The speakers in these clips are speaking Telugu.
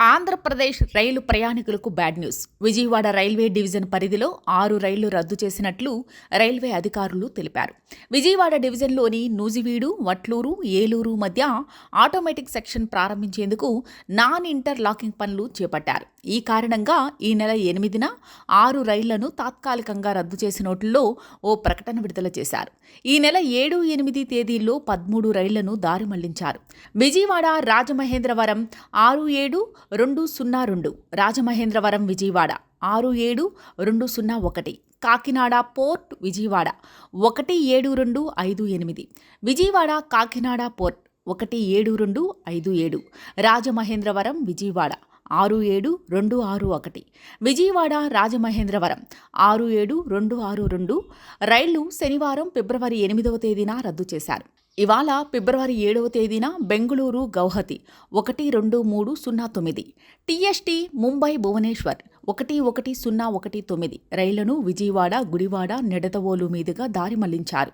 ఆంధ్రప్రదేశ్ రైలు ప్రయాణికులకు bad news. Vijayawada railway division పరిధిలో ఆరు రైళ్ళు రద్దు చేసినట్లు రైల్వే అధికారులు తెలిపారు. విజయవాడ డివిజన్లోని నూజివీడు వట్లూరు ఏలూరు మధ్య ఆటోమేటిక్ సెక్షన్ ప్రారంభించేందుకు నాన్ ఇంటర్ లాకింగ్ పనులు చేపట్టారు. ఈ కారణంగా ఈ నెల ఎనిమిదిన ఆరు రైళ్ళను తాత్కాలికంగా రద్దు చేసినట్లో ఓ ప్రకటన విడుదల చేశారు. ఈ నెల ఏడు ఎనిమిది తేదీల్లో పదమూడు రైళ్ళను దారి మళ్ళించారు. విజయవాడ రాజమహేంద్రవరం ఆరు ఏడు రెండు సున్నా రెండు. రాజమహేంద్రవరం విజయవాడ. ఆరు ఏడు రెండు సున్నా ఒకటి. కాకినాడ పోర్ట్ విజయవాడ. ఒకటి ఏడు రెండు ఐదు ఎనిమిది. విజయవాడ కాకినాడ పోర్ట్. ఒకటి ఏడు రెండు ఐదు ఏడు. రాజమహేంద్రవరం విజయవాడ. ఆరు ఏడు రెండు ఆరు ఒకటి. విజయవాడ రాజమహేంద్రవరం. ఆరు ఏడు రెండు ఆరు రెండు. రైళ్ళు శనివారం ఫిబ్రవరి ఎనిమిదవ తేదీన రద్దు చేశారు. ఇవాళ ఫిబ్రవరి ఏడవ తేదీన బెంగళూరు గౌహతి. ఒకటి రెండు మూడు సున్నా తొమ్మిది. టీఎస్టీ ముంబై భువనేశ్వర్. ఒకటి ఒకటి సున్నా ఒకటి తొమ్మిది. రైళ్ళను విజయవాడ గుడివాడ నిడదవోలు మీదుగా దారి మళ్ళించారు.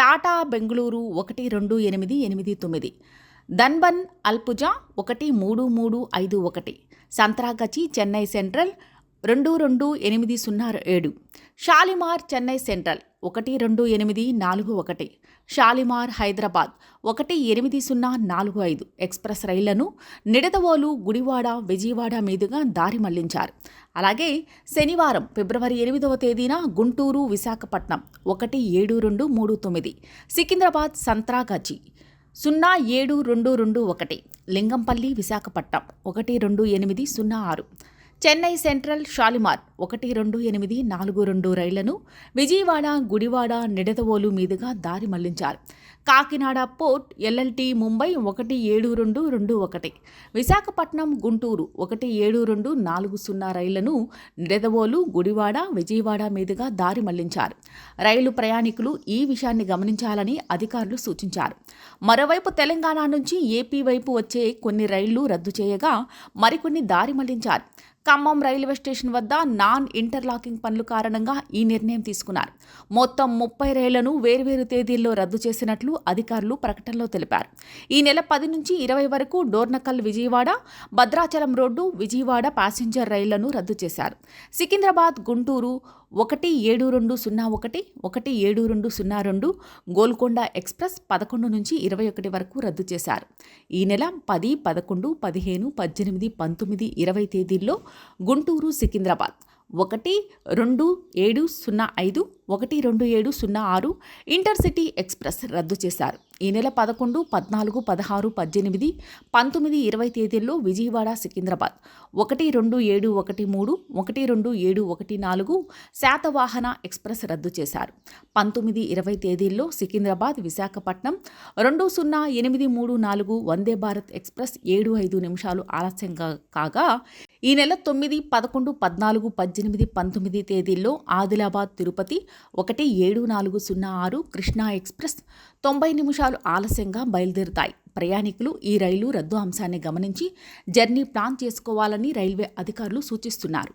టాటా బెంగళూరు ఒకటి రెండు ఎనిమిది ఎనిమిది తొమ్మిది. ధన్బన్ అల్పుజా ఒకటి మూడు మూడు ఐదు ఒకటి. సంత్రాగచి చెన్నై సెంట్రల్ రెండు రెండు ఎనిమిది సున్నా ఏడు. షాలిమార్ చెన్నై సెంట్రల్ ఒకటి రెండు ఎనిమిది నాలుగు ఒకటి. షాలిమార్ హైదరాబాద్ ఒకటి ఎనిమిది సున్నా నాలుగు ఐదు. ఎక్స్ప్రెస్ రైళ్ళను నిడదవోలు గుడివాడ విజయవాడ మీదుగా దారి మళ్ళించారు. అలాగే శనివారం ఫిబ్రవరి ఎనిమిదవ తేదీన గుంటూరు విశాఖపట్నం ఒకటి ఏడు రెండు మూడు తొమ్మిది. సికింద్రాబాద్ సంత్రాగాచి సున్నా ఏడు రెండు రెండు ఒకటి. లింగంపల్లి విశాఖపట్నం ఒకటి రెండు ఎనిమిది సున్నా ఆరు. చెన్నై సెంట్రల్ షాలిమార్ ఒకటి రెండు ఎనిమిది నాలుగు రెండు రైళ్ళను విజయవాడ గుడివాడ నిడదవోలు మీదుగా దారి మళ్ళించారు. కాకినాడ పోర్ట్ ఎల్ఎల్టీ ముంబై ఒకటి ఏడు రెండు రెండు ఒకటి విశాఖపట్నం గుంటూరు ఒకటి ఏడు రెండు నాలుగు సున్నా రైళ్ళను నిడదవోలు గుడివాడ విజయవాడ మీదుగా దారి మళ్ళించారు. రైలు ప్రయాణికులు ఈ విషయాన్ని గమనించాలని అధికారులు సూచించారు. మరోవైపు తెలంగాణ నుంచి ఏపీ వైపు వచ్చే కొన్ని రైళ్ళు రద్దు చేయగా మరికొన్ని దారి మళ్ళించారు. ఖమ్మం రైల్వే స్టేషన్ వద్ద నాన్ ఇంటర్లాకింగ్ పనులు కారణంగా ఈ నిర్ణయం తీసుకున్నారు. మొత్తం ముప్పై రైళ్ళను వేర్వేరు తేదీల్లో రద్దు చేసినట్లు అధికారులు ప్రకటనలో తెలిపారు. ఈ నెల పది నుంచి ఇరవై వరకు డోర్నకల్ విజయవాడ భద్రాచలం రోడ్డు విజయవాడ ప్యాసింజర్ రైళ్ళను రద్దు చేశారు. సికింద్రాబాద్ గుంటూరు ఒకటి ఏడు రెండు సున్నా ఒకటి ఒకటి ఏడు రెండు సున్నా రెండు గోల్కొండ ఎక్స్ప్రెస్ పదకొండు నుంచి ఇరవై ఒకటి వరకు రద్దు చేశారు. ఈ నెల పది పదకొండు పదిహేను పద్దెనిమిది పంతొమ్మిది ఇరవై తేదీల్లో గుంటూరు సికింద్రాబాద్ ఒకటి రెండు ఏడు సున్నా ఐదు ఒకటి రెండు ఏడు సున్నా ఆరు ఇంటర్సిటీ ఎక్స్ప్రెస్ రద్దు చేశారు. ఈ నెల పదకొండు పద్నాలుగు పదహారు పద్దెనిమిది పంతొమ్మిది ఇరవై తేదీల్లో విజయవాడ సికింద్రాబాద్. ఒకటి రెండు ఏడు ఒకటి మూడు ఒకటి రెండు ఏడు ఒకటి నాలుగు శాతవాహన ఎక్స్ప్రెస్ రద్దు చేశారు. పంతొమ్మిది ఇరవై తేదీల్లో సికింద్రాబాద్ విశాఖపట్నం రెండు సున్నా ఎనిమిది మూడు నాలుగు వందే భారత్ ఎక్స్ప్రెస్ ఏడు ఐదు నిమిషాలు ఆలస్యంగా కాగా ఈ నెల తొమ్మిది పదకొండు పద్నాలుగు పద్దెనిమిది పంతొమ్మిది తేదీల్లో ఆదిలాబాద్ తిరుపతి ఒకటి ఏడు నాలుగు సున్నా ఆరు కృష్ణా ఎక్స్ప్రెస్ తొంభై నిమిషాలు ఆలస్యంగా బయలుదేరుతాయి. ప్రయాణికులు ఈ రైలు రద్దు అంశాన్ని గమనించి జర్నీ ప్లాన్ చేసుకోవాలని రైల్వే అధికారులు సూచిస్తున్నారు.